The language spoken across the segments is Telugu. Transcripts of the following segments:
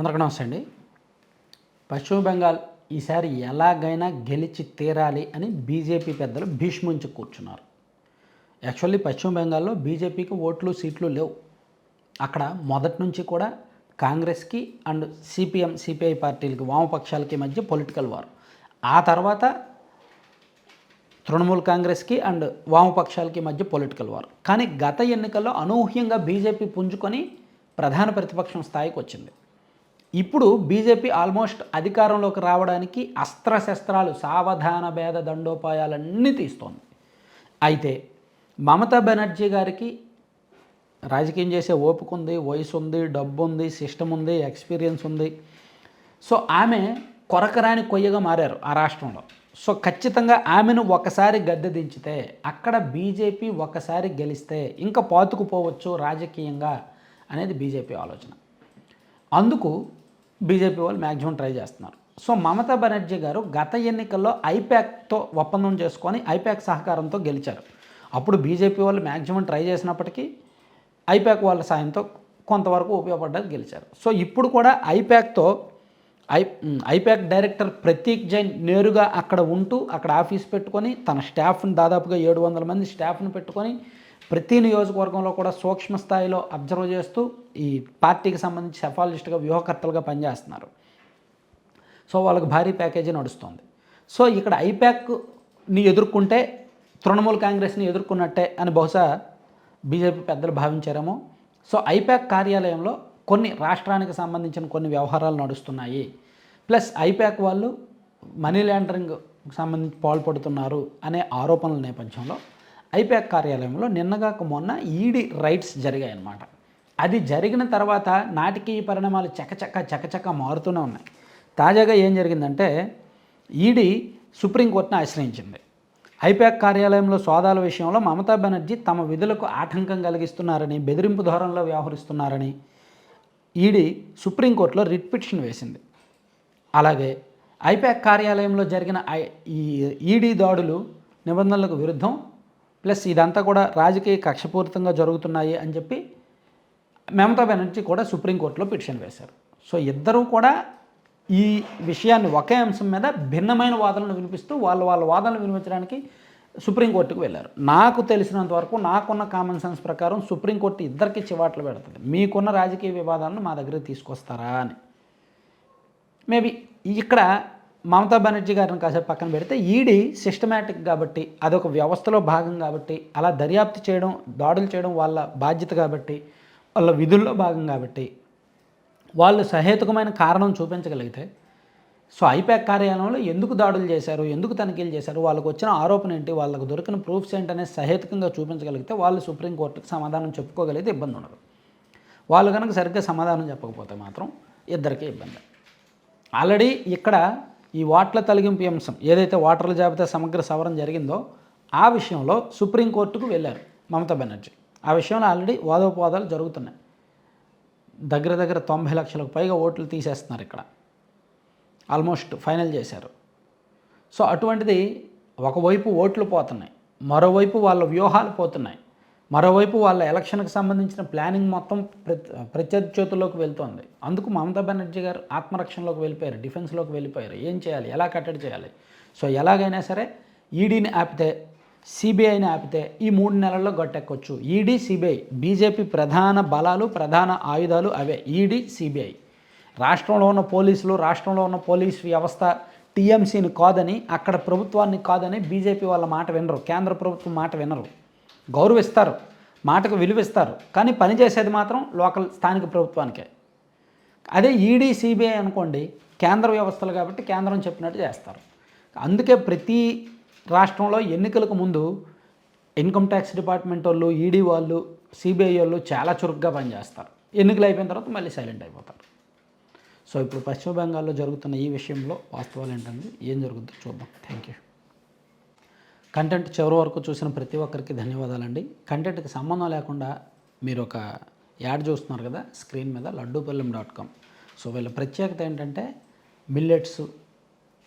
అందరికీ నమస్తే అండి. పశ్చిమ బెంగాల్ ఈసారి ఎలాగైనా గెలిచి తీరాలి అని బీజేపీ పెద్దలు భీష్మించి కూర్చున్నారు. యాక్చువల్లీ పశ్చిమ బెంగాల్లో బీజేపీకి ఓట్లు సీట్లు లేవు. అక్కడ మొదటి నుంచి కూడా కాంగ్రెస్కి అండ్ సిపిఎం సిపిఐ పార్టీలకి వామపక్షాలకి మధ్య పొలిటికల్ వార్. ఆ తర్వాత తృణమూల్ కాంగ్రెస్కి అండ్ వామపక్షాలకి మధ్య పొలిటికల్ వార్. కానీ గత ఎన్నికల్లో అనూహ్యంగా బీజేపీ పుంజుకొని ప్రధాన ప్రతిపక్షం స్థాయికి వచ్చింది. ఇప్పుడు బీజేపీ ఆల్మోస్ట్ అధికారంలోకి రావడానికి అస్త్రశస్త్రాలు సావధాన భేద దండోపాయాలన్నీ తీస్తోంది. అయితే మమతా బెనర్జీ గారికి రాజకీయం చేసే ఓపిక ఉంది వయసు ఉంది డబ్బు ఉంది సిస్టమ్ ఉంది ఎక్స్పీరియన్స్ ఉంది. సో ఆమె కొరకరాని కొయ్యగా మారారు ఆ రాష్ట్రంలో. సో ఖచ్చితంగా ఆమెను ఒకసారి గద్దె దించితే అక్కడ బీజేపీ ఒకసారి గెలిస్తే ఇంకా పాతుకుపోవచ్చు రాజకీయంగా అనేది బీజేపీ ఆలోచన. అందుకు బీజేపీ వాళ్ళు మ్యాక్సిమం ట్రై చేస్తున్నారు. సో మమతా బెనర్జీ గారు గత ఎన్నికల్లో ఐప్యాక్తో ఒప్పందం చేసుకొని ఐప్యాక్ సహకారంతో గెలిచారు. అప్పుడు బీజేపీ వాళ్ళు మ్యాక్సిమం ట్రై చేసినప్పటికీ ఐప్యాక్ వాళ్ళ సాయంతో కొంతవరకు ఉపయోగపడ్డానికి గెలిచారు. సో ఇప్పుడు కూడా ఐప్యాక్తో I IPAC director Prateek Jain నేరుగా అక్కడ ఉంటూ అక్కడ ఆఫీస్ పెట్టుకొని తన స్టాఫ్ని దాదాపుగా ఏడు వందల మంది స్టాఫ్ని పెట్టుకొని ప్రతి నియోజకవర్గంలో కూడా సూక్ష్మ స్థాయిలో అబ్జర్వ్ చేస్తూ ఈ పార్టీకి సంబంధించి సెఫాలజిస్ట్గా వ్యూహకర్తలుగా పనిచేస్తున్నారు. సో వాళ్ళకి భారీ ప్యాకేజీ నడుస్తుంది. సో ఇక్కడ ఐప్యాక్ని ఎదుర్కొంటే తృణమూల్ కాంగ్రెస్ని ఎదుర్కొన్నట్టే అని బహుశా బీజేపీ పెద్దలు భావించారేమో. సో ఐప్యాక్ కార్యాలయంలో కొన్ని రాష్ట్రానికి సంబంధించిన కొన్ని వ్యవహారాలు నడుస్తున్నాయి. ప్లస్ ఐప్యాక్ వాళ్ళు మనీ లాండరింగ్ సంబంధించి పాల్పడుతున్నారు అనే ఆరోపణల నేపథ్యంలో ఐపాక్ కార్యాలయంలో నిన్నగాక మొన్న ఈడీ రైట్స్ జరిగాయి అన్నమాట అది జరిగిన తర్వాత నాటకీయ పరిణామాలు చకచక చకచక మారుతూనే ఉన్నాయి. తాజాగా ఏం జరిగిందంటే ఈడీ సుప్రీంకోర్టును ఆశ్రయించింది. ఐపాక్ కార్యాలయంలో సోదాల విషయంలో మమతా బెనర్జీ తమ విధులకు ఆటంకం కలిగిస్తున్నారని బెదిరింపు ధోరణిలో వ్యవహరిస్తున్నారని ఈడీ సుప్రీంకోర్టులో రిట్ పిటిషన్ వేసింది. అలాగే ఐపాక్ కార్యాలయంలో జరిగిన ఐ- ఈ ఈడీ దాడులు నిబంధనలకు విరుద్ధం ప్లస్ ఇదంతా కూడా రాజకీయ కక్షపూరితంగా జరుగుతున్నాయి అని చెప్పి మమతా బెనర్జీ కూడా సుప్రీంకోర్టులో పిటిషన్ వేశారు. సో ఇద్దరూ కూడా ఈ విషయాన్ని ఒకే అంశం మీద భిన్నమైన వాదనలు వినిపిస్తూ వాళ్ళ వాళ్ళ వాదనలు వినిపించడానికి సుప్రీంకోర్టుకు వెళ్ళారు. నాకు తెలిసినంత వరకు నాకున్న కామన్ సెన్స్ ప్రకారం సుప్రీంకోర్టు ఇద్దరికి చివాట్లు పెడుతుంది. మీకున్న రాజకీయ వివాదాలను మా దగ్గర తీసుకొస్తారా అని. మేబీ ఇక్కడ మమతా బెనర్జీ గారిని కాసేపు పక్కన పెడితే ఈడీ సిస్టమేటిక్ కాబట్టి అదొక వ్యవస్థలో భాగం కాబట్టి అలా దర్యాప్తు చేయడం దాడులు చేయడం వాళ్ళ బాధ్యత కాబట్టి వాళ్ళ విధుల్లో భాగం కాబట్టి వాళ్ళు సహేతుకమైన కారణం చూపించగలిగితే సో ఐపాక్ కార్యాలయంలో ఎందుకు దాడులు చేశారు ఎందుకు తనిఖీలు చేశారు వాళ్ళకు వచ్చిన ఆరోపణ ఏంటి వాళ్ళకు దొరికిన ప్రూఫ్స్ ఏంటనే సహేతుకంగా చూపించగలిగితే వాళ్ళు సుప్రీంకోర్టుకు సమాధానం చెప్పుకోగలిగితే ఇబ్బంది ఉండదు. వాళ్ళు కనుక సరిగ్గా సమాధానం చెప్పకపోతే మాత్రం ఇద్దరికీ ఇబ్బంది. ఆల్రెడీ ఇక్కడ ఈ ఓట్ల తొలగింపు అంశం ఏదైతే ఓటర్ల జాబితా సమగ్ర సవరణ జరిగిందో ఆ విషయంలో సుప్రీంకోర్టుకు వెళ్ళారు మమతా బెనర్జీ. ఆ విషయంలో ఆల్రెడీ వాదోపవాదాలు జరుగుతున్నాయి. దగ్గర దగ్గర తొంభై లక్షలకు పైగా ఓట్లు తీసేస్తున్నారు ఇక్కడ. ఆల్మోస్ట్ ఫైనల్ చేశారు. సో అటువంటిది ఒకవైపు ఓట్లు పోతున్నాయి మరోవైపు వాళ్ళ వ్యూహాలు పోతున్నాయి. మరోవైపు వాళ్ళ ఎలక్షన్కి సంబంధించిన ప్లానింగ్ మొత్తం ప్రత్యర్థి చేతుల్లోకి వెళ్తోంది. అందుకు మమతా బెనర్జీ గారు ఆత్మరక్షణలోకి వెళ్ళిపోయారు డిఫెన్స్లోకి వెళ్ళిపోయారు. ఏం చేయాలి? ఎలా కట్టడి చేయాలి? సో ఎలాగైనా సరే ఈడీని ఆపితే సిబిఐని ఆపితే ఈ మూడు నెలల్లో గట్టెక్కొచ్చు. ED CBI. బీజేపీ ప్రధాన బలాలు ప్రధాన ఆయుధాలు అవే. ED CBI. రాష్ట్రంలో ఉన్న పోలీసులు రాష్ట్రంలో ఉన్న పోలీస్ వ్యవస్థ టీఎంసీని కాదని అక్కడ ప్రభుత్వాన్ని కాదని బీజేపీ వాళ్ళ మాట వినరు. కేంద్ర ప్రభుత్వం మాట వినరు. గౌరవిస్తారు మాటకు విలువిస్తారు కానీ పనిచేసేది మాత్రం లోకల్ స్థానిక ప్రభుత్వానికే. అదే ఈడీ సిబిఐ అనుకోండి కేంద్ర వ్యవస్థలు కాబట్టి కేంద్రం చెప్పినట్టు చేస్తారు. అందుకే ప్రతి రాష్ట్రంలో ఎన్నికలకు ముందు ఇన్కమ్ ట్యాక్స్ డిపార్ట్మెంట్ వాళ్ళు ఈడీ వాళ్ళు సిబిఐ వాళ్ళు చాలా చురుగ్గా పనిచేస్తారు. ఎన్నికలు అయిపోయిన తర్వాత మళ్ళీ సైలెంట్ అయిపోతారు. సో ఇప్పుడు పశ్చిమ బెంగాల్లో జరుగుతున్న ఈ విషయంలో వాస్తవాలు ఏంటంటే ఏం జరుగుతుందో చూద్దాం. థ్యాంక్ యూ కంటెంట్ చివరి వరకు చూసిన ప్రతి ఒక్కరికి ధన్యవాదాలండి. కంటెంట్కి సంబంధం లేకుండా మీరు ఒక యాడ్ చూస్తున్నారు కదా స్క్రీన్ మీద లడ్డూపల్లెం డాట్ కామ్. సో వీళ్ళ ప్రత్యేకత ఏంటంటే millets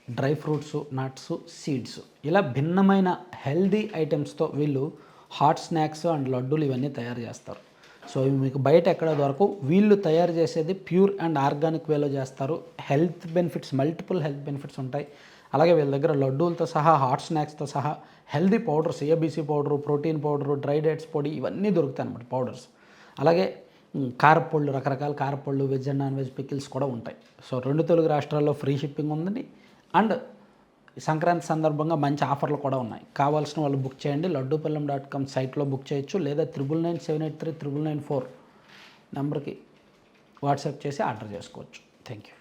dry fruits nuts seeds ఇలా భిన్నమైన హెల్దీ ఐటమ్స్తో వీళ్ళు హాట్ స్నాక్స్ అండ్ లడ్డూలు ఇవన్నీ తయారు చేస్తారు. సో ఇవి మీకు బయట ఎక్కడ దొరకు వీళ్ళు తయారు చేసేది ప్యూర్ అండ్ ఆర్గానిక్ వేలో చేస్తారు. Health benefits multiple health benefits ఉంటాయి. అలాగే వీళ్ళ దగ్గర లడ్డూలతో సహా హాట్ స్నాక్స్తో సహా healthy powders ABC powder protein powder dry dates పొడి ఇవన్నీ దొరుకుతాయి అనమాట పౌడర్స్. అలాగే కారపళ్ళు రకరకాల కారపళ్ళు veg and non veg pickles కూడా ఉంటాయి. సో రెండు తెలుగు రాష్ట్రాల్లో ఫ్రీ షిప్పింగ్ ఉందండి. అండ్ సంక్రాంతి సందర్భంగా మంచి ఆఫర్లు కూడా ఉన్నాయి. కావాల్సిన వాళ్ళు బుక్ చేయండి. లడ్డూపల్లం డాట్ కామ్ సైట్లో బుక్ చేయొచ్చు. లేదా triple nine seven eight three triple nine four నెంబర్కి వాట్సాప్ చేసి ఆర్డర్ చేసుకోవచ్చు. Thank you.